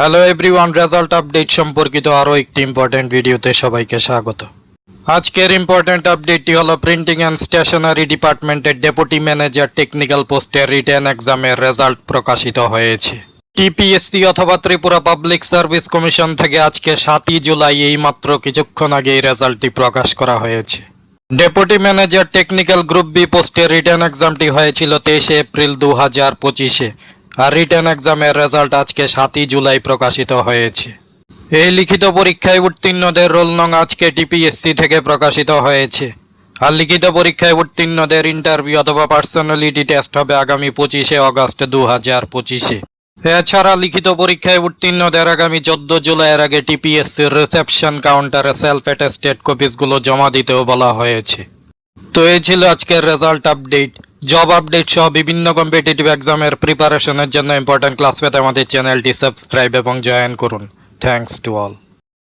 Hello everyone result update সম্পর্কিত আরও একটি ইম্পর্টেন্ট ভিডিওতে সবাইকে স্বাগত। আজকের ইম্পর্টেন্ট আপডেটটি হলো প্রিন্টিং অ্যান্ড স্টেশনারি ডিপার্টমেন্টের ডেপুটি ম্যানেজার টেকনিক্যাল পোস্টের রিটেন এক্সামের রেজাল্ট প্রকাশিত হয়েছে। টিপিএসসি অথবা ত্রিপুরা পাবলিক সার্ভিস কমিশন থেকে আজকে সাতই জুলাই এই মাত্র কিছুক্ষণ আগে এই রেজাল্টটি প্রকাশ করা হয়েছে। Deputy manager technical group B পোস্টের রিটার্ন এক্সামটি হয়েছিল তেইশে এপ্রিল দু হাজার পঁচিশে। আর রিটার্ন এক্সামের রেজাল্ট আজকে সাতই জুলাই প্রকাশিত হয়েছে। এই লিখিত পরীক্ষায় উত্তীর্ণদের রোল নং আজকে টিপিএসসি থেকে প্রকাশিত হয়েছে। আর লিখিত পরীক্ষায় উত্তীর্ণদের ইন্টারভিউ অথবা পার্সোনালিটি টেস্ট হবে আগামী পঁচিশে অগস্ট দু হাজার পঁচিশে। এছাড়া লিখিত পরীক্ষায় উত্তীর্ণদের আগামী চোদ্দ জুলাইয়ের আগে টিপিএসসির রিসেপশন কাউন্টারে সেলফ অ্যাটেস্টেড কপিসগুলো জমা দিতেও বলা হয়েছে। তো এই ছিল আজকের রেজাল্ট আপডেট জব আপডেট সহ বিভিন্ন কম্পিটিটিভ এক্সামের প্রিপারেশনের জন্য ইম্পর্টেন্ট ক্লাস পেতে আমাদের চ্যানেলটি সাবস্ক্রাইব এবং জয়েন করুন। Thanks to all